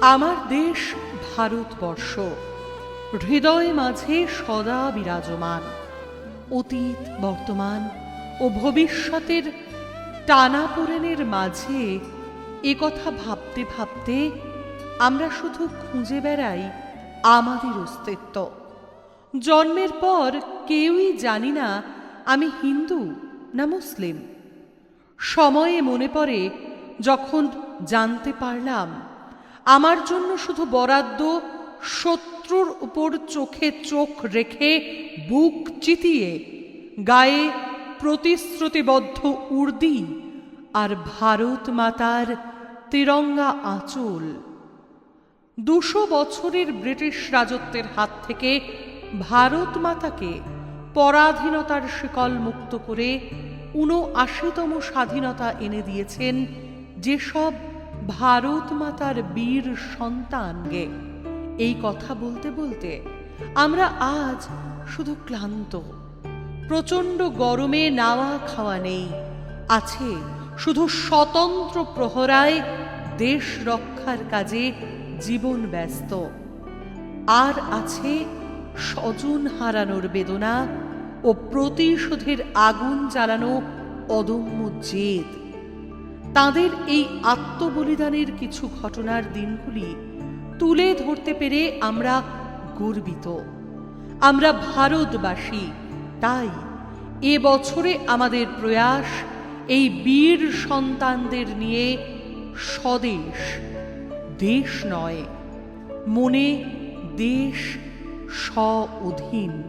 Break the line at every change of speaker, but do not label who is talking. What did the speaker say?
আমার দেশ ভারতবর্ষ। হৃদয় মাঝে সদা বিরাজমান। অতীত বর্তমান ও ভবিষ্যতের টানাপোড়েনের মাঝে একথা ভাবতে ভাবতে আমরা শুধু খুঁজে বেড়াই আমাদের অস্তিত্ব। জন্মের পর কেউই জানি না আমি হিন্দু না মুসলিম। সময়ে মনে পড়ে যখন জানতে পারলাম আমার জন্য শুধু বরাদ্দ শত্রুর উপর চোখে চোখ রেখে বুক চিতিয়ে, গায়ে প্রতিশ্রুতিবদ্ধ উর্দি আর ভারত মাতার তিরঙ্গা আঁচল। দুশো বছরের ব্রিটিশ রাজত্বের হাত থেকে ভারত মাতাকে পরাধীনতার শিকল মুক্ত করে ঊনআশিতম স্বাধীনতা এনে দিয়েছেন যেসব ভারত মাতার বীর সন্তানকে। এই কথা বলতে বলতে আমরা আজ শুধু ক্লান্ত। প্রচণ্ড গরমে নাওয়া খাওয়া নেই। আছে শুধু স্বতন্ত্র প্রহরায় দেশ রক্ষার কাজে জীবন ব্যস্ত। আর আছে স্বজন হারানোর বেদনা ও প্রতিশোধের আগুন জ্বালানো অদম্য জেদ। তাদের এই আত্মবলিদানের কিছু ঘটনার দিনগুলি তুলে ধরতে পেরে আমরা গর্বিত। আমরা ভারতবাসী, তাই এ বছরে আমাদের প্রয়াস এই বীর সন্তানদের নিয়ে স্বদেশ, দেশ নয়, মনে দেশ স্ব অধীন